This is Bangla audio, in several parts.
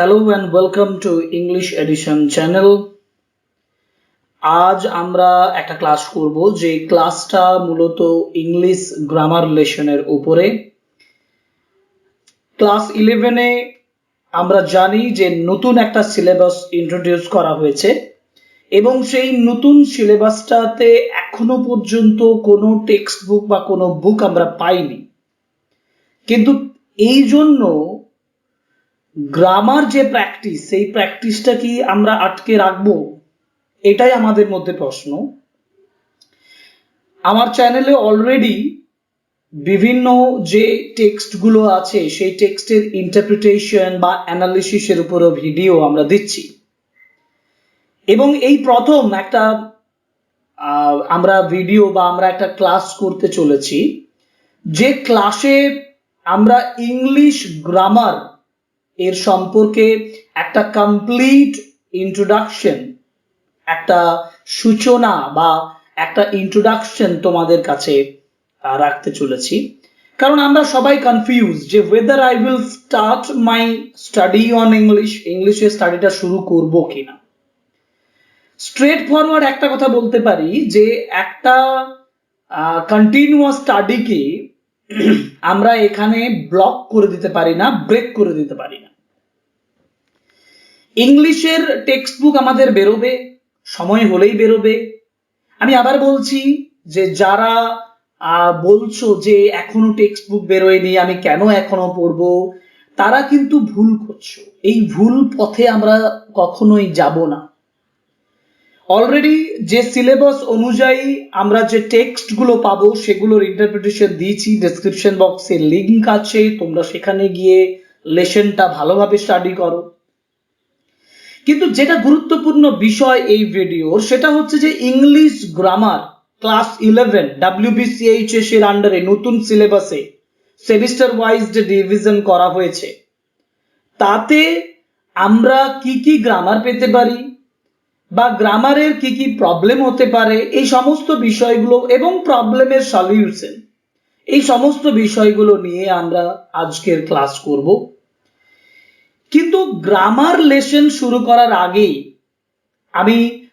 Hello and welcome to English edition channel আজ আমরা একটা ক্লাস করব, যে ক্লাসটা মূলত ইংলিশ গ্রামার লেসনের উপরে। ক্লাস ইলেভেনে আমরা জানি যে নতুন একটা সিলেবাস ইন্ট্রোডিউস করা হয়েছে, এবং সেই নতুন সিলেবাসটাতে এখনও পর্যন্ত কোনো টেক্সট বুক বা কোনো বুক আমরা পাইনি। কিন্তু এই জন্য গ্রামার যে প্র্যাকটিস সেই প্র্যাকটিসটা কি আমরা আটকে রাখব? এটাই আমাদের মধ্যে প্রশ্ন। আমার চ্যানেলে অলরেডি বিভিন্ন যে টেক্সটগুলো আছে, সেই টেক্সটের ইন্টারপ্রিটেশন বা অ্যানালিসিসের উপরও ভিডিও আমরা দিচ্ছি। এবং এই প্রথম একটা আমরা ভিডিও বা আমরা একটা ক্লাস করতে চলেছি, যে ক্লাসে আমরা ইংলিশ গ্রামার এর সম্পর্কে একটা কমপ্লিট ইন্ট্রোডাকশন একটা সূচনা বা একটা ইন্ট্রোডাকশন তোমাদের কাছে রাখতে চলেছি। কারণ আমরা সবাই কনফিউজ যে whether I will start my study on English ইংলিশের স্টাডিটা শুরু করব কিনা। স্ট্রেট ফরওয়ার্ড একটা কথা বলতে পারি যে একটা কন্টিনিউয়াস স্টাডিকে আমরা এখানে ব্লক করে দিতে পারি না ব্রেক করে দিতে পারি না। ইংলিশের টেক্সট বুক আমাদের বেরোবে, সময় হলেই বেরোবে। আমি আবার বলছি যে যারা বলছো যে এখনও টেক্সট বুক বেরোয়নি, আমি কেন এখনও পড়ব, তারা কিন্তু ভুল করছ। এই ভুল পথে আমরা কখনোই যাব না। অলরেডি যে সিলেবাস অনুযায়ী আমরা যে টেক্সটগুলো পাবো, সেগুলোর ইন্টারপ্রিটেশন দিয়েছি ডেসক্রিপশন বক্সে লিঙ্ক আছে, তোমরা সেখানে গিয়ে লেসনটা ভালোভাবে স্টাডি করো। কিন্তু যেটা গুরুত্বপূর্ণ বিষয় এই ভিডিওর, সেটা হচ্ছে যে English grammar class eleven WBCHS এর আন্ডারে নতুন সিলেবাসে সেমিস্টার ওয়াইজ যে ডিভিশন করা হয়েছে, তাতে আমরা কি কি গ্রামার পেতে পারি বা গ্রামারের কি কি প্রবলেম হতে পারে, এই সমস্ত বিষয়গুলো এবং প্রবলেমের সলিউশন এই সমস্ত বিষয়গুলো নিয়ে আমরা আজকের ক্লাস করব। কিন্তু গ্রামার লেসন শুরু করার আগেই আমি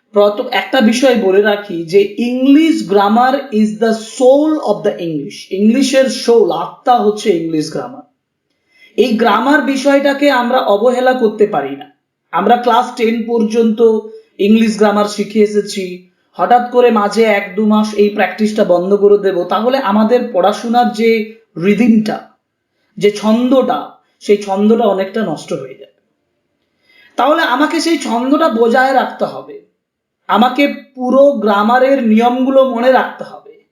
একটা বিষয় বলে রাখি যে English grammar is the soul of the English ইংলিশের সোল আত্মা হচ্ছে ইংলিশ গ্রামার এই গ্রামার বিষয়টাকে আমরা অবহেলা করতে পারি না। আমরা ক্লাস টেন পর্যন্ত ইংলিশ গ্রামার শিখে এসেছি। হঠাৎ করে মাঝে এক দু মাস এই প্র্যাকটিসটা বন্ধ করে দেব। তাহলে আমাদের পড়াশোনার যে রিদিমটা যে ছন্দটা সেই ছন্দটা অনেকটা নষ্ট হয়ে যাবে তাহলে আমাকে সেই ছন্দটা বজায় রাখতে হবে। আমাকে পুরো গ্রামারের নিয়মগুলো মনে রাখতে হবে।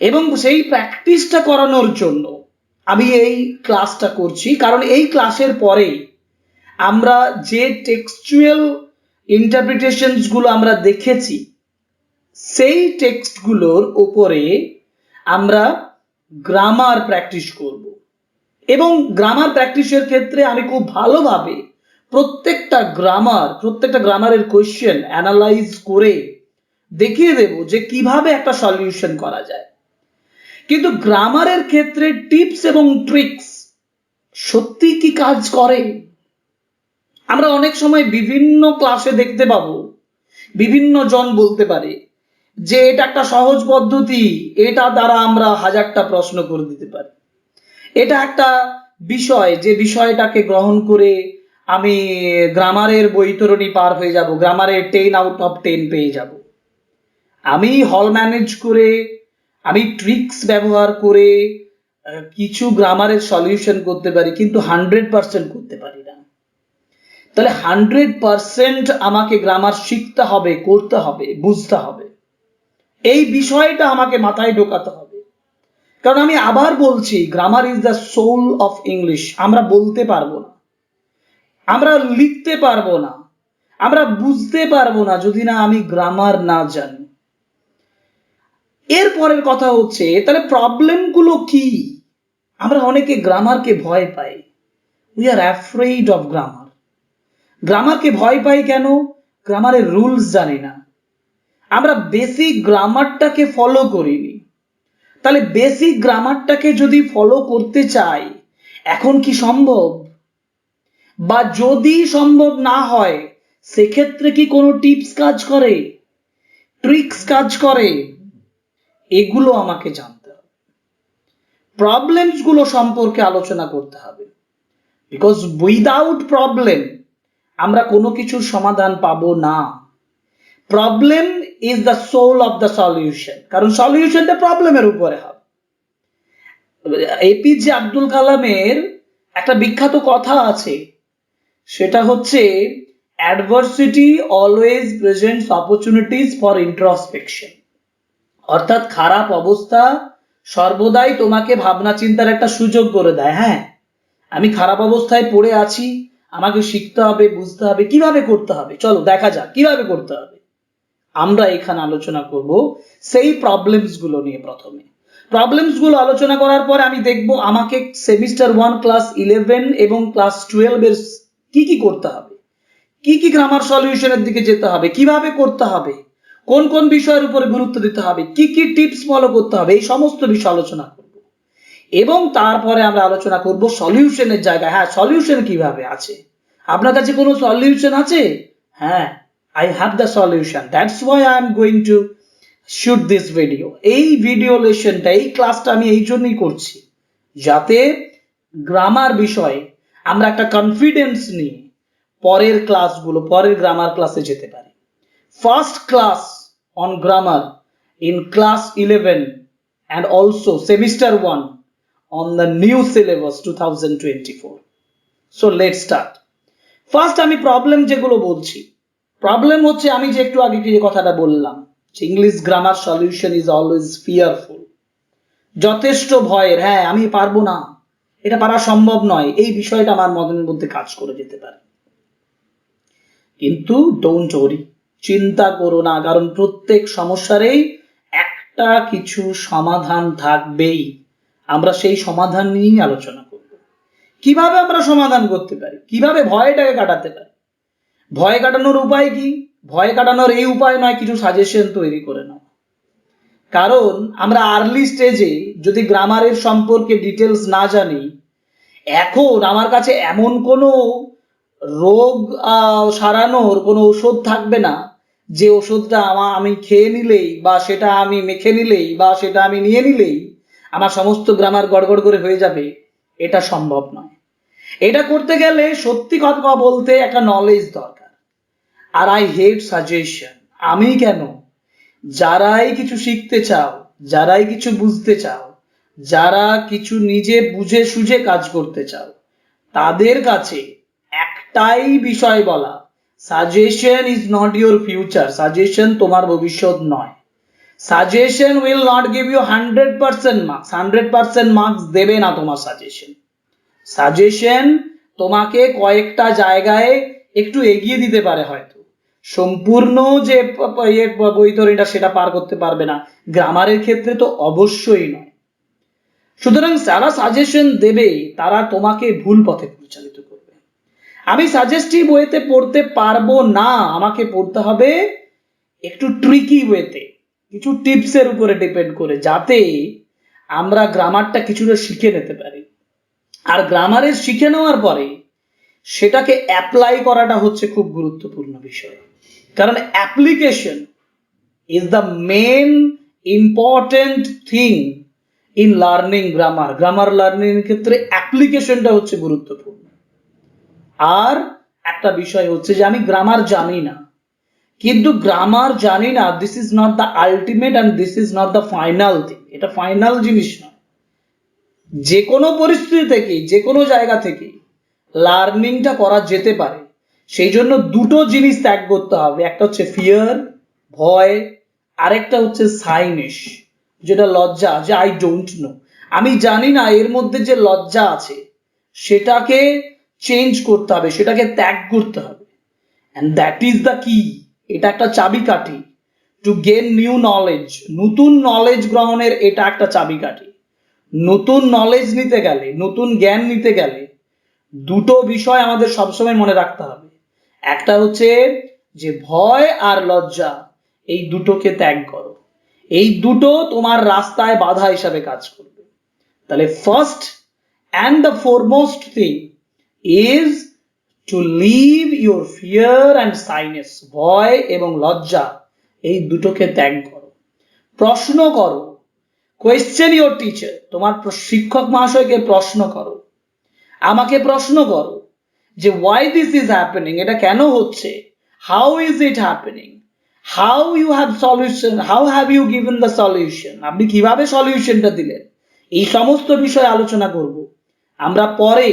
এবং সেই প্র্যাকটিসটা করানোর জন্য আমি এই ক্লাসটা করছি। কারণ এই ক্লাসের পরেই আমরা যে টেক্সচুয়াল ইন্টারপ্রিটেশনসগুলো আমরা দেখেছি, সেই টেক্সটগুলোর উপরে আমরা গ্রামার প্র্যাকটিস করব। এবং গ্রামার প্র্যাকটিসের ক্ষেত্রে আমি খুব ভালোভাবে প্রত্যেকটা গ্রামার প্রত্যেকটা গ্রামারের কোয়েশ্চেন অ্যানালাইজ করে দেখিয়ে দেব যে কীভাবে একটা সলিউশন করা যায়। কিন্তু গ্রামারের ক্ষেত্রে টিপস এবং ট্রিক্স সত্যি কি কাজ করে? আমরা অনেক সময় বিভিন্ন ক্লাসে দেখতে পাবো, বিভিন্ন জন বলতে পারে যে এটা একটা সহজ পদ্ধতি, এটা দ্বারা আমরা হাজারটা প্রশ্ন করে দিতে পারি। এটা একটা বিষয়, যে বিষয়টাকে গ্রহণ করে আমি গ্রামারের বৈতরণী পার হয়ে যাব, গ্রামারের টেন আউট অফ টেন পেয়ে যাব। আমি হল ম্যানেজ করে, আমি ট্রিক্স ব্যবহার করে কিছু গ্রামারের সলিউশন করতে পারি, কিন্তু হান্ড্রেড পার্সেন্ট করতে পারি না। তাহলে হান্ড্রেড পার্সেন্ট আমাকে গ্রামার শিখতে হবে, করতে হবে, বুঝতে হবে। এই বিষয়টা আমাকে মাথায় ঢোকাতে হবে। কারণ আমি আবার বলছি grammar is the soul of English আমরা বলতে পারব না। আমরা লিখতে পারব না। আমরা বুঝতে পারব না যদি না আমি গ্রামার না জানি। এর পরের কথা হচ্ছে, তাহলে প্রবলেমগুলো কি? আমরা অনেকে গ্রামারকে ভয় পাই। We are afraid of grammar গ্রামারকে ভয় পাই কেন? গ্রামারের রুলস জানি না। আমরা বেসিক গ্রামারটাকে ফলো করিনি। তাহলে বেসিক গ্রামারটাকে যদি ফলো করতে চাই, এখন কি সম্ভব? বা যদি সম্ভব না হয়, সেক্ষেত্রে কি কোনো টিপস কাজ করে? ট্রিক্স কাজ করে? এগুলো আমাকে জানতে হবে। প্রবলেমসগুলো সম্পর্কে আলোচনা করতে হবে। বিকজ উইদাউট প্রবলেম আমরা কোনো কিছুর সমাধান পাবো না। Problem is the soul of the solution কারণ সলিউশনটা প্রবলেমের উপরে হবে। এপিজে আব্দুল কালামের একটা বিখ্যাত কথা আছে। সেটা হচ্ছে adversity always presents opportunities for introspection অর্থাৎ খারাপ অবস্থা সর্বদাই তোমাকে ভাবনা চিন্তার একটা সুযোগ করে দেয় হ্যাঁ? আমি খারাপ অবস্থায় পড়ে আছি, আমাকে শিখতে হবে, বুঝতে হবে, কীভাবে করতে হবে? চলো, দেখা যাক, কীভাবে করতে হবে। আমরা এখানে আলোচনা করব সেই প্রবলেমসগুলো নিয়ে প্রথমে। প্রবলেমসগুলো আলোচনা করার পরে আমি দেখব আমাকে সেমিস্টার ওয়ান ক্লাস ইলেভেন এবং ক্লাস টুয়েলভ এর কি কি করতে হবে। কি কি গ্রামার সলিউশনের দিকে যেতে হবে, কীভাবে করতে হবে, কোন কোন বিষয়ের উপরে গুরুত্ব দিতে হবে, কি কি টিপস ফলো করতে হবে, এই সমস্ত বিষয় আলোচনা করব। এবং তারপরে আমরা আলোচনা করব সলিউশনের জায়গায়। হ্যাঁ সলিউশন কীভাবে আছে? আপনার কাছে কোনো সলিউশন আছে? হ্যাঁ। Have the solution that's why I am going to shoot this video এই ভিডিও লেসনটা এই ক্লাসটা আমি এই জন্যই করছি। যাতে গ্রামার বিষয়ে আমরা একটা কনফিডেন্স নিয়ে পরের ক্লাসগুলো পরের গ্রামার ক্লাসে যেতে পারি। First class on grammar in class eleven and also semester one on the new syllabus two thousand twenty four so let start first আমি প্রবলেম যেগুলো বলছি প্রবলেম হচ্ছে আমি যে একটু আগে যে কথাটা বললাম English grammar solution is always fearful যথেষ্ট ভয়ের হ্যাঁ আমি পারব না। এটা পারা সম্ভব নয়। এই বিষয়টা আমার মনের মধ্যে কাজ করে যেতে পারে। কিন্তু ডোন্ট ওরি চিন্তা করো না, কারণ প্রত্যেক সমস্যারই একটা কিছু সমাধান থাকবেই। আমরা সেই সমাধান নিয়েই আলোচনা করব। কীভাবে আমরা সমাধান করতে পারি? কীভাবে ভয়টাকে কাটাতে পারি? ভয় কাটানোর উপায় কি? ভয় কাটানোর এই উপায় নয়, কিছু সাজেশন তৈরি করে নাও। কারণ আমরা আর্লি স্টেজে যদি গ্রামারের সম্পর্কে ডিটেলস না জানি, এখন আমার কাছে এমন কোনো রোগ সারানোর কোনো ওষুধ থাকবে না, যে ওষুধটা আমা, আমি খেয়ে নিলেই বা সেটা আমি মেখে নিলেই বা সেটা আমি নিয়ে নিলেই আমার সমস্ত গ্রামার গড়গড় করে হয়ে যাবে, এটা সম্ভব নয়। এটা করতে গেলে সত্যি কথা বলতে একটা নলেজ দরকার। আর আই হেট সাজেশন আমি কেন? যারাই কিছু শিখতে চাও, যারাই কিছু বুঝতে চাও, যারা কিছু নিজে বুঝে সুঝে কাজ করতে চাও, তাদের কাছে একটাই বিষয় বলা suggestion is not your future suggestion তোমার ভবিষ্যৎ নয়। Suggestion will not give you hundred percent marks hundred percent marks দেবে না তোমার সাজেশন সাজেশন তোমাকে কয়েকটা জায়গায় একটু এগিয়ে দিতে পারে হয়তো। সম্পূর্ণ যে ইয়ে বৈতরণীটা সেটা পার করতে পারবে না। গ্রামারের ক্ষেত্রে তো অবশ্যই নয়। সুতরাং যারা সাজেশন দেবে, তারা তোমাকে ভুল পথে পরিচালিত করবে। আমি সাজেস্টিভ ওয়েতে পড়তে পারব না। আমাকে পড়তে হবে একটু ট্রিকি ওয়েতে কিছু টিপসের উপরে ডিপেন্ড করে, যাতে আমরা গ্রামারটা কিছুটা শিখে নিতে পারি। আর গ্রামারের শিখে নেওয়ার পরে, সেটাকে অ্যাপ্লাই করাটা হচ্ছে খুব গুরুত্বপূর্ণ বিষয়। কারণ application is the main important thing in learning grammar grammar learning এর ক্ষেত্রে অ্যাপ্লিকেশনটা হচ্ছে গুরুত্বপূর্ণ। আর একটা বিষয় হচ্ছে যে আমি গ্রামার জানি না। কিন্তু গ্রামার জানি না this is not the ultimate and this is not the final thing এটা ফাইনাল জিনিস নয়। যে কোনো পরিস্থিতি থেকে যে কোনো জায়গা থেকে লার্নিংটা করা যেতে পারে। সেই জন্য দুটো জিনিস ত্যাগ করতে হবে। একটা হচ্ছে ফিয়ার ভয়, আরেকটা হচ্ছে সাইনিশ, যেটা লজ্জা, যে আই ডোন্ট নো আমি জানি না এর মধ্যে যে লজ্জা আছে, সেটাকে চেঞ্জ করতে হবে, সেটাকে ত্যাগ করতে হবে। অ্যান্ড দ্যাট ইজ দ্য কি এটা একটা চাবিকাঠি। টু গেন নিউ নলেজ নতুন নলেজ গ্রহণের এটা একটা চাবিকাঠি। নতুন নলেজ নিতে গেলে, নতুন জ্ঞান নিতে গেলে, দুটো বিষয় আমাদের সবসময় মনে রাখতে হবে। একটা হচ্ছে যে ভয় আর লজ্জা, এই দুটোকে ত্যাগ করো। এই দুটো তোমার রাস্তায় বাধা হিসাবে কাজ করবে। তাহলে first and the foremost thing is to leave your fear and shyness ভয় এবং লজ্জা, এই দুটোকে ত্যাগ করো। প্রশ্ন করো কোয়েশ্চেন ইউর টিচার তোমার শিক্ষক মহাশয়কে প্রশ্ন করো। আমাকে প্রশ্ন করো যে ওয়াই দিস ইজ হ্যাপেনিং এটা কেন হচ্ছে? How is it happening how you have solution how have you given the solution আপনি কীভাবে সলিউশনটা দিলেন? এই সমস্ত বিষয়ে আলোচনা করব। আমরা পরে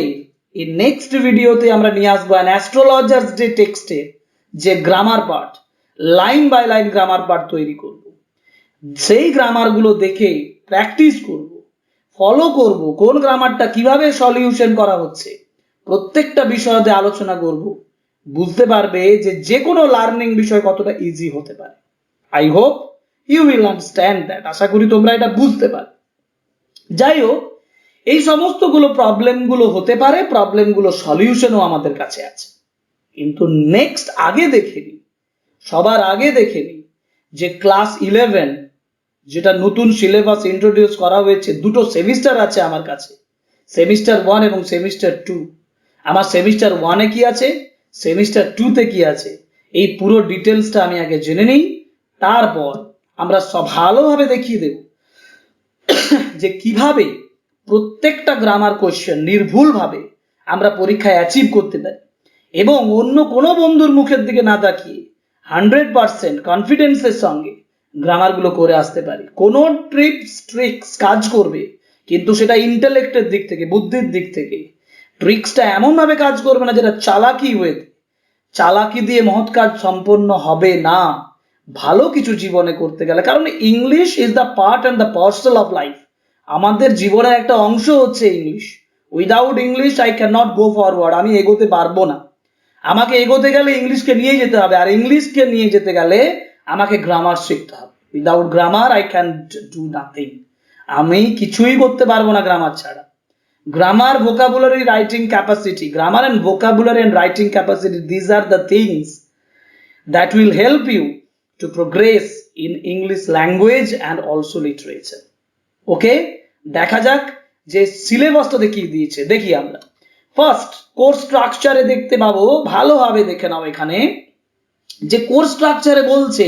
এই নেক্সট ভিডিওতে আমরা নিয়ে আসব অ্যান অ্যাস্ট্রোলজার্স ডে টেক্সটে যে grammar part line by line grammar part তৈরি করব। সেই গ্রামারগুলো দেখে প্র্যাকটিস করব ফলো করব, কোন গ্রামারটা কীভাবে সলিউশন করা হচ্ছে? প্রত্যেকটা বিষয়তে আলোচনা করব। বুঝতে পারবে যে যে কোনো লার্নিং বিষয় কতটা ইজি হতে পারে। I hope you will understand that আশা করি তোমরা এটা বুঝতে পারবে। যাই হোক, এই সমস্তগুলো প্রবলেমগুলো হতে পারে প্রবলেমগুলো সলিউশনও আমাদের কাছে আছে। কিন্তু নেক্সট আগে দেখে নিই সবার আগে দেখে নিই যে ক্লাস ইলেভেন যেটা নতুন সিলেবাস ইন্ট্রোডিউস করা হয়েছে, দুটো সেমিস্টার আছে আমার কাছে। সেমিস্টার ওয়ান এবং সেমিস্টার টু আমার সেমিস্টার ওয়ানে কি আছে? সেমিস্টার টুতে কি আছে? এই পুরো ডিটেলসটা আমি আগে জেনে নিই। তারপর আমরা সব ভালোভাবে দেখিয়ে দেব যে কীভাবে প্রত্যেকটা গ্রামার কোশ্চেন নির্ভুলভাবে আমরা পরীক্ষায় অ্যাচিভ করতে পারি এবং অন্য কোনো বন্ধুর মুখের দিকে না তাকিয়ে হান্ড্রেড পার্সেন্ট কনফিডেন্সের সঙ্গে গ্রামারগুলো করে আসতে পারি। কোনো ট্রিপস ট্রিক্স কাজ করবে, কিন্তু সেটা ইন্টেলেক্টের দিক থেকে, বুদ্ধির দিক থেকে ট্রিক্সটা এমনভাবে কাজ করবে না যেটা চালাকি হয়ে চালাকি দিয়ে মহৎ কাজ সম্পন্ন হবে না। ভালো কিছু জীবনে করতে গেলে। কারণ English is the part and the parcel of life আমাদের জীবনের একটা অংশ হচ্ছে English without English I can not go forward আমি এগোতে পারব না। আমাকে এগোতে গেলে ইংলিশকে নিয়ে যেতে হবে। আর ইংলিশকে নিয়ে যেতে গেলে আমাকে গ্রামার শিখতে হবে। Without grammar I can do nothing আমি কিছুই করতে পারব না গ্রামার ছাড়া। Grammar vocabulary writing capacity grammar and vocabulary and writing capacity these are the things that will help you to progress in English language and also literature okay দেখা যাক যে সিলেবাসটা দেখি দিয়েছে। দেখি আমরা। ফার্স্ট কোর্স স্ট্রাকচারে দেখতে পাবো। ভালোভাবে দেখে নাও এখানে। যে কোর্স স্ট্রাকচারে বলছে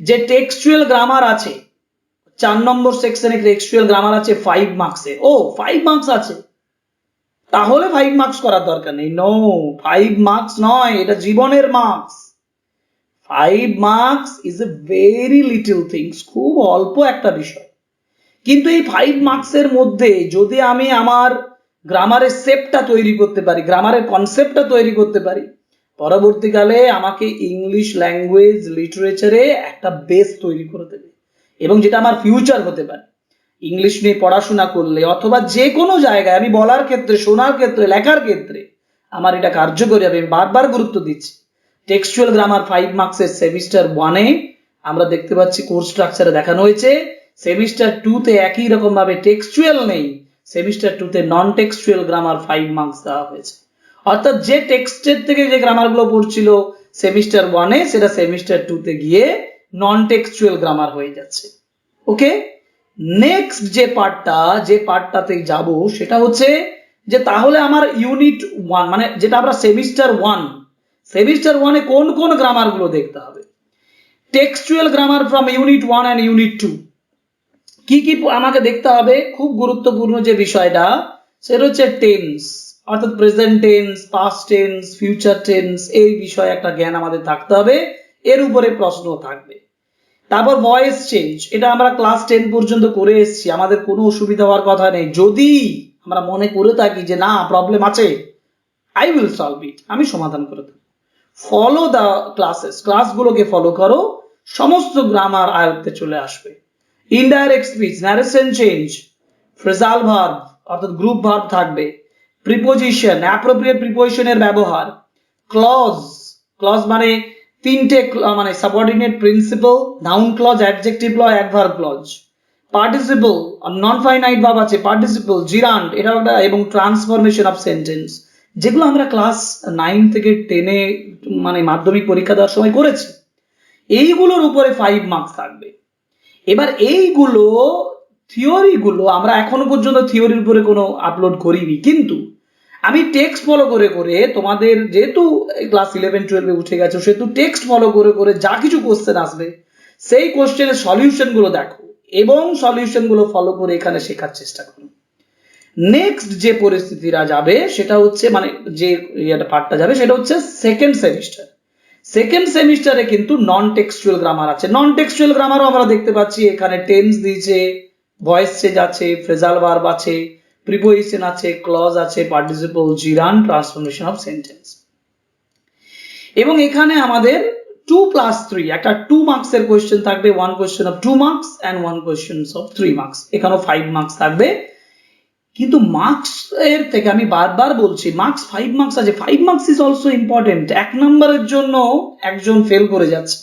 যে টেক্সচুয়াল গ্রামার আছে। চার নম্বর সেকশনে টেক্সচুয়াল গ্রামার আছে ফাইভ মার্কসে ও ফাইভ মার্কস আছে। তাহলে ফাইভ মার্কস করার দরকার নেই। নো ফাইভ মার্কস নয়, এটা জীবনের marks five marks is a very little things খুব অল্প একটা বিষয়। কিন্তু এই ফাইভ মার্কসের মধ্যে যদি আমি আমার গ্রামারের শেপটা তৈরি করতে পারি গ্রামারের কনসেপ্টটা তৈরি করতে পারি, পরবর্তীকালে আমাকে ইংলিশ ল্যাঙ্গুয়েজ লিটারেচারে একটা বেস তৈরি করে দেবে। এবং যেটা আমার ফিউচার হতে পারে। ইংলিশ নিয়ে পড়াশোনা করলে অথবা যে কোনো জায়গায় আমি বলার ক্ষেত্রে, শোনার ক্ষেত্রে, লেখার ক্ষেত্রে আমার এটা কার্যকরী হবে। আমি বারবার গুরুত্ব দিচ্ছি। টেক্সচুয়াল গ্রামার ফাইভ মার্কসের সেমিস্টার ওয়ানে আমরা দেখতে পাচ্ছি কোর্স স্ট্রাকচারে দেখানো হয়েছে। সেমিস্টার টুতে একই রকম ভাবে টেক্সচুয়াল নেই। সেমিস্টার টুতে non textual grammar five marks দেওয়া হয়েছে। অর্থাৎ যে টেক্সটের থেকে যে গ্রামারগুলো পড়ছিল সেমিস্টার ওয়ানে সেটা সেমিস্টার টুতে গিয়ে নন টেক্সচুয়াল গ্রামার হয়ে যাচ্ছে। ওকে নেক্সট যে পার্টটা যে পার্টটাতে যাব, সেটা হচ্ছে যে তাহলে আমার ইউনিট ওয়ান মানে যেটা আমরা সেমিস্টার ওয়ান সেমিস্টার ওয়ানে কোন কোন গ্রামারগুলো দেখতে হবে? Textual grammar from unit one and unit two কি কি আমাকে দেখতে হবে? খুব গুরুত্বপূর্ণ যে বিষয়টা, সেটা হচ্ছে টেন্স অর্থাৎ present tense past tense future tense এই বিষয়ে একটা জ্ঞান আমাদের থাকতে হবে। এর উপরে প্রশ্ন থাকবে। তারপর ভয়েস চেঞ্জ এটা আমরা ক্লাস টেন পর্যন্ত করে এসেছি, আমাদের কোনো অসুবিধা হওয়ার কথা নেই। যদি আমরা মনে করে থাকি যে না প্রবলেম আছে আই উইল সলভ ইট আমি সমাধান করে দেবো। ফলো দ্য ক্লাসেস ক্লাসগুলোকে ফলো করো, সমস্ত গ্রামার আয়ত্তে চলে আসবে। Indirect speech narration change phrasal verb অর্থাৎ গ্রুপ ভার্ব থাকবে। প্রিপোজিশন অ্যাপ্রোপ্রিয়েট প্রিপোজিশনের ব্যবহার ক্লজ ক্লজ মানে তিনটে মানে subordinate principal noun clause adjective clause adverb clause participle non finite ভাব আছে পার্টিসিপল জিরান্ড এটা একটা, এবং ট্রান্সফরমেশন অফ সেন্টেন্স যেগুলো আমরা ক্লাস নাইন থেকে টেনে মানে মাধ্যমিক পরীক্ষা দেওয়ার সময় করেছি। এইগুলোর উপরে ফাইভ মার্কস থাকবে। এবার এইগুলো থিওরিগুলো আমরা এখনও পর্যন্ত থিওরির উপরে কোনো আপলোড করিনি। কিন্তু আমি টেক্সট ফলো করে করে তোমাদের যেহেতু ক্লাস ইলেভেন টুয়েলভে উঠে গেছো, সেহেতু টেক্সট ফলো করে করে যা কিছু কোশ্চেন আসবে, সেই কোশ্চেনের সলিউশনগুলো দেখো এবং সলিউশনগুলো ফলো করে এখানে শেখার চেষ্টা করো। নেক্সট যে পরিস্থিতিরা যাবে, সেটা হচ্ছে মানে যে ইয়েটা পার্টটা যাবে, সেটা হচ্ছে সেকেন্ড সেমিস্টার সেকেন্ড সেমিস্টারে কিন্তু নন টেক্সচুয়াল গ্রামার আছে। নন টেক্সচুয়াল গ্রামারও আমরা দেখতে পাচ্ছি, এখানে টেন্স দিয়েছে ভয়েস চেঞ্জ আছে ফ্রেজাল ভার্ব আছে প্রিপোজিশন আছে ক্লজ আছে participle gerund transformation of sentence এবং এখানে আমাদের টু প্লাস থ্রি একটা টু মার্কসের কোয়েশ্চেন থাকবে one question of two marks and one question of three marks এখানেও ফাইভ মার্কস থাকবে। কিন্তু মার্কস এর থেকে আমি বারবার বলছি মার্কস ফাইভ মার্কস আছে। Five marks is also important এক নম্বরের জন্য একজন ফেল করে যাচ্ছে।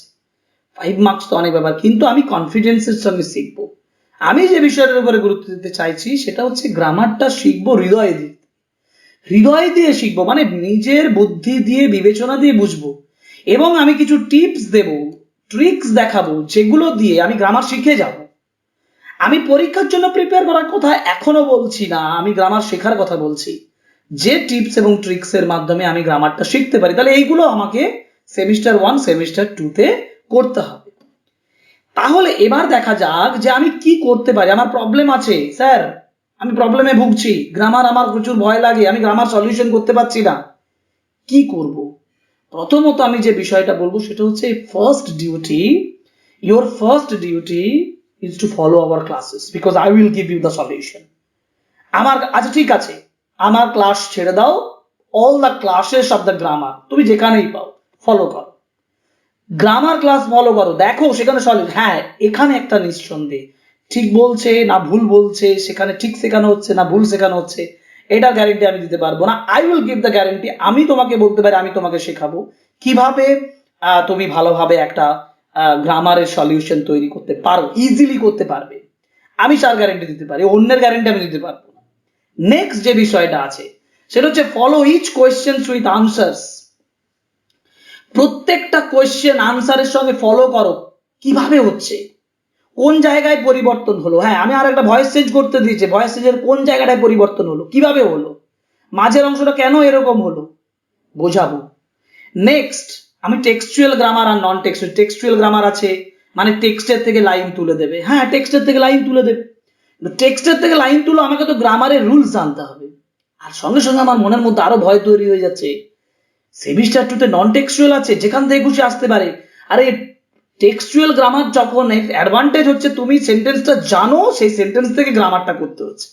ফাইভ মার্কস তো অনেক ব্যাপার। কিন্তু আমি কনফিডেন্সের সঙ্গে শিখব। আমি যে বিষয়টার উপরে গুরুত্ব দিতে চাইছি, সেটা হচ্ছে গ্রামারটা শিখব হৃদয় দিয়ে। হৃদয় দিয়ে শিখব মানে নিজের বুদ্ধি দিয়ে, বিবেচনা দিয়ে বুঝব। এবং আমি কিছু টিপস দেব, ট্রিক্স দেখাবো, যেগুলো দিয়ে আমি গ্রামার শিখে যাব। আমি পরীক্ষার জন্য প্রিপেয়ার করার কথা এখনও বলছি না, আমি গ্রামার শেখার কথা বলছি। যে টিপস এবং ট্রিক্স এর মাধ্যমে আমি গ্রামারটা শিখতে পারি, তাহলে এইগুলো আমাকে সেমিস্টার ওয়ান, সেমিস্টার টুতে করতে হবে। তাহলে এবার দেখা যাক যে আমি কি করতে পারি। আমার প্রবলেম আছে, স্যার। আমি প্রবলেমে ভুগছি। গ্রামার আমার প্রচুর ভয় লাগে। আমি গ্রামার সলিউশন করতে পারছি না। কি করব? প্রথমত আমি যে বিষয়টা বলব সেটা হচ্ছে first duty your first duty is to follow our classes because I will give you the solution আমার আচ্ছা ঠিক আছে। আমার ক্লাস ছেড়ে দাও। All the classes of the grammar তুমি যেখানেই পাও ফলো করো। গ্রামার ক্লাস ফলো করো, দেখো সেখানে সলিড হ্যাঁ এখানে একটা নিঃসন্দেহ। ঠিক বলছে না ভুল বলছে, সেখানে ঠিক শেখানো হচ্ছে না ভুল শেখানো হচ্ছে এটার গ্যারেন্টি আমি দিতে পারব না। I will give the guarantee আমি তোমাকে বলতে পারি, আমি তোমাকে শেখাবো। কীভাবে তুমি ভালোভাবে একটা গ্রামারের সলিউশন তৈরি করতে পারো ইজিলি করতে পারবে। আমি তার গ্যারেন্টি দিতে পারি, অন্যের গ্যারেন্টি আমি দিতে পারব নেক্সট যে বিষয়টা আছে, সেটা হচ্ছে follow each question with answers প্রত্যেকটা কোয়েশ্চেন আনসারের সঙ্গে ফলো করো। কীভাবে হচ্ছে? কোন জায়গায় পরিবর্তন হলো? হ্যাঁ আমি আর একটা ভয়েস চেঞ্জ করতে দিয়েছি। ভয়েস চেঞ্জের কোন জায়গাটায় পরিবর্তন হলো? কীভাবে হলো? মাঝের অংশটা কেন এরকম হলো? বোঝাবো। নেক্সট আমি টেক্সচুয়াল গ্রামার আর নন টেক্সচুয়াল টেক্সচুয়াল গ্রামার আছে মানে টেক্সটের থেকে লাইন তুলে দেবে। হ্যাঁ টেক্সটের থেকে লাইন তুলে দেবে। টেক্সটের থেকে লাইন তুলো, আমাকে তো গ্রামারের রুলস জানতে হবে। আর সঙ্গে সঙ্গে আমার মনের মধ্যে আরও ভয় তৈরি হয়ে যাচ্ছে। সেমিস্টার টুতে নন টেক্সচুয়াল আছে, যেখান থেকে খুশি আসতে পারে। আরে টেক্সচুয়াল গ্রামার যখন অ্যাডভান্টেজ হচ্ছে, তুমি সেন্টেন্সটা জানো, সেই সেন্টেন্স থেকে গ্রামারটা করতে হচ্ছে।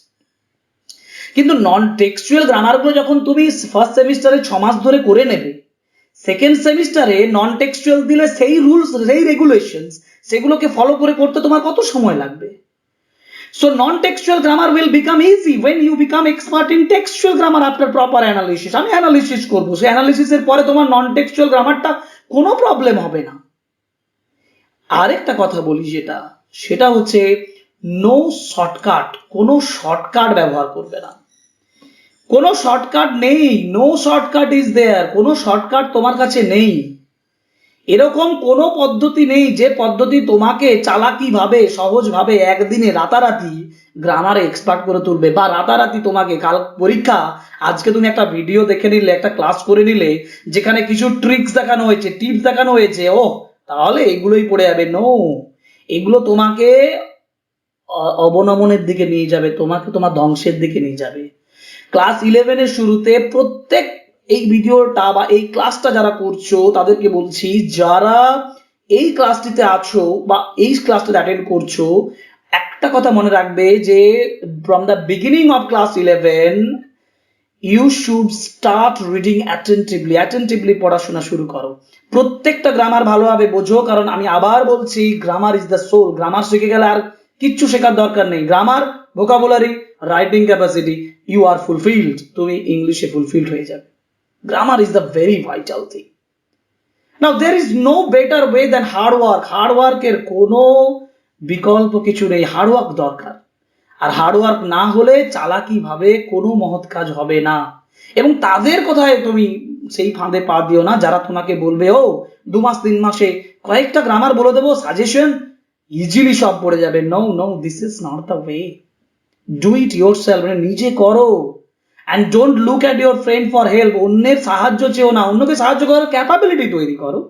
কিন্তু নন টেক্সচুয়াল গ্রামারগুলো যখন তুমি ফার্স্ট সেমিস্টারে ছ মাস ধরে করে নেবে সেকেন্ড সেমিস্টারে নন টেক্সচুয়াল দিলে সেই রুলস সেই রেগুলেশনস সেগুলোকে ফলো করে করতে তোমার কত সময় লাগবে? So, non-textual grammar will become easy when you become expert in textual grammar after proper analysis. আমি অ্যানালিসিস করব। সেই অ্যানালিসিসের পরে তোমার নন টেক্সচুয়াল গ্রামারটা কোনো প্রবলেম হবে না। আরেকটা কথা বলি যেটা, সেটা হচ্ছে নো শর্টকাট কোনো শর্টকাট ব্যবহার করবে না। কোনো শর্টকাট নেই নো শর্টকাট ইজ দেয়ার কোনো শর্টকাট তোমার কাছে নেই। এরকম কোনো পদ্ধতি নেই যে পদ্ধতি তোমাকে চালাকিভাবে, সহজভাবে একদিনে রাতারাতি গ্রামারে এক্সপার্ট করে তুলবে বা রাতারাতি তোমাকে কাল পরীক্ষা, আজকে তুমি একটা ভিডিও দেখে নিলে, একটা ক্লাস করে নিলে, যেখানে কিছু ট্রিক্স দেখানো হয়েছে টিপস দেখানো হয়েছে ও তাহলে এগুলোই পড়ে যাবে। নো এগুলো তোমাকে অবনমনের দিকে নিয়ে যাবে, তোমাকে তোমার ধ্বংসের দিকে নিয়ে যাবে। ক্লাস ইলেভেনের শুরুতে প্রত্যেক এই ভিডিওটা বা এই ক্লাসটা যারা করছ, তাদেরকে বলছি, যারা এই ক্লাসটিতে আছো বা এই ক্লাসটাতে অ্যাটেন্ড করছ, একটা কথা মনে রাখবে যে from the beginning of class eleven you should start reading attentively attentively পড়াশোনা শুরু করো। প্রত্যেকটা গ্রামার ভালোভাবে বোঝো, কারণ আমি আবার বলছি grammar is the soul grammar শিখে গেলে আর কিচ্ছু শেখার দরকার নেই। Grammar vocabulary writing capacity you are fulfilled তুমি ইংলিশে ফুলফিল্ড হয়ে যাবে। Grammar is the very vital thing now there is no better way than hard work hard ওয়ার্কের কোনো বিকল্প কিছু নেই। হার্ড ওয়ার্ক দরকার। আর হার্ড ওয়ার্ক না হলে চালাকি কোনো মহৎ কাজ হবে না। এবং তাদের কথায় তুমি সেই ফাঁদে পা দিও না। যারা তোমাকে বলবে, ও, দু মাস, তিন মাসে কয়েকটা গ্রামার বলে দেবো সাজেশন ইজিলি সব পড়ে যাবে। No no this is not the way do it yourself নিজে করো। And don't look at your friend for help অন্যের সাহায্য চেয়েও না। অন্যকে সাহায্য করার ক্যাপাবিলিটি তৈরি করো।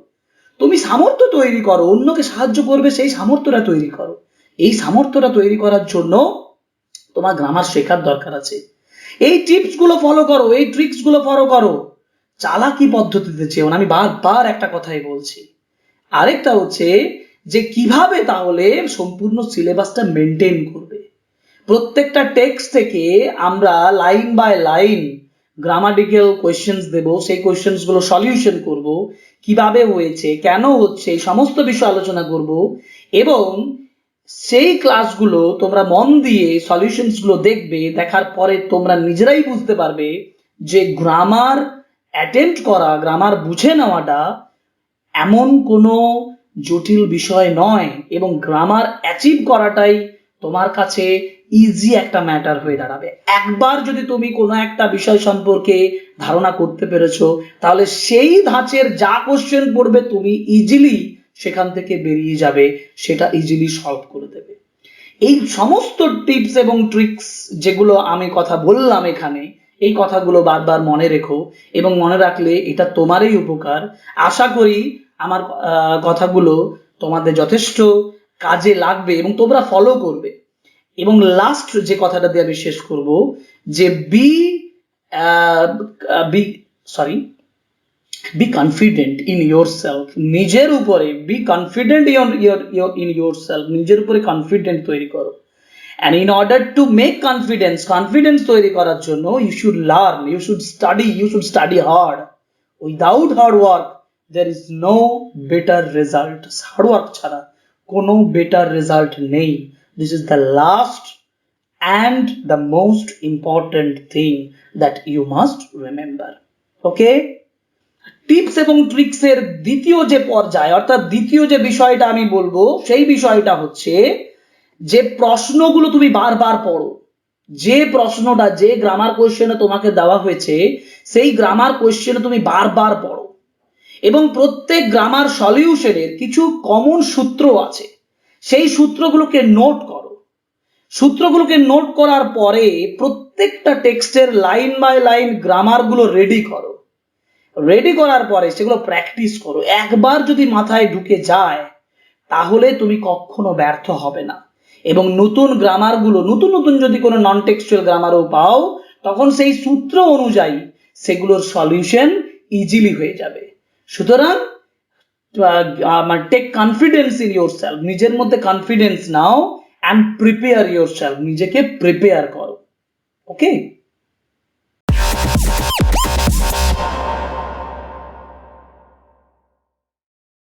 তুমি সামর্থ্য তৈরি করো। অন্যকে সাহায্য করবে সেই সামর্থ্যটা তৈরি করো। এই সামর্থ্যটা তৈরি করার জন্য তোমার গ্রামার শেখার দরকার আছে। এই টিপসগুলো ফলো করো। এই ট্রিক্সগুলো ফলো করো। চালাকি পদ্ধতিতে না। আমি বারবার একটা কথাই বলছি। আরেকটা হচ্ছে যে কীভাবে তাহলে সম্পূর্ণ সিলেবাসটা মেনটেন করবে? প্রত্যেকটা টেক্সট থেকে আমরা line by line grammatical questions দেব, সেই কোয়েশ্চেন্সগুলো সলিউশন করব, কীভাবে হয়েছে, কেন হচ্ছে, এই সমস্ত বিষয় আলোচনা করব এবং সেই ক্লাসগুলো তোমরা মন দিয়ে সলিউশনসগুলো দেখবে, দেখার পরে তোমরা নিজেরাই বুঝতে পারবে যে গ্রামার অ্যাটেম্প্ট করা গ্রামার বুঝে নেওয়াটা এমন কোনো জটিল বিষয় নয় এবং গ্রামার অ্যাচিভ করাটাই তোমার কাছে ইজি একটা ম্যাটার হয়ে দাঁড়াবে। একবার যদি তুমি কোনো একটা বিষয় সম্পর্কে ধারণা করতে পেরেছ, তাহলে সেই ধাঁচের যা কোশ্চেন পড়বে তুমি ইজিলি সেখান থেকে বেরিয়ে যাবে, সেটা ইজিলি সলভ করে দেবে। এই সমস্ত টিপস এবং ট্রিক্স যেগুলো আমি কথা বললাম এখানে, এই কথাগুলো বারবার মনে রেখো এবং মনে রাখলে এটা তোমারই উপকার। আশা করি আমার কথাগুলো তোমাদের যথেষ্ট কাজে লাগবে এবং তোমরা ফলো করবে। এবং লাস্ট যে কথাটা দিয়ে আমি শেষ করব, যে be be sorry be confident in yourself নিজের উপরে be confident in yourself নিজের উপরে কনফিডেন্ট তৈরি করো। And in order to make confidence confidence তৈরি করার জন্য you should learn you should study you should study hard without hard work there is no better result hard work ছাড়া। কোনো বেটার রেজাল্ট নেই। This is the last and the most important thing that you must remember okay tips এবং ট্রিক্সের দ্বিতীয় যে পর্যায়, অর্থাৎ দ্বিতীয় যে বিষয়টা আমি বলব, সেই বিষয়টা হচ্ছে যে প্রশ্নগুলো তুমি বারবার পড়ো। যে প্রশ্নটা, যে গ্রামার কোয়েশ্চেনে তোমাকে দেওয়া হয়েছে, সেই গ্রামার কোয়েশ্চেনে তুমি বারবার পড়ো। এবং প্রত্যেক গ্রামার সলিউশনের কিছু কমন সূত্র আছে। সেই সূত্রগুলোকে নোট করো। সূত্রগুলোকে নোট করার পরে প্রত্যেকটা টেক্সটের লাইন বাই লাইন গ্রামারগুলো রেডি করো। রেডি করার পরে সেগুলো প্র্যাকটিস করো। একবার যদি মাথায় ঢুকে যায়, তাহলে তুমি কখনো ব্যর্থ হবে না। এবং নতুন গ্রামারগুলো নতুন নতুন যদি কোনো নন টেক্সচুয়াল গ্রামারও পাও, তখন সেই সূত্র অনুযায়ী সেগুলোর সলিউশন ইজিলি হয়ে যাবে। সুতরাং মানে take confidence in yourself নিজের মধ্যে confidence now and prepare yourself নিজেকে প্রিপেয়ার করো ওকে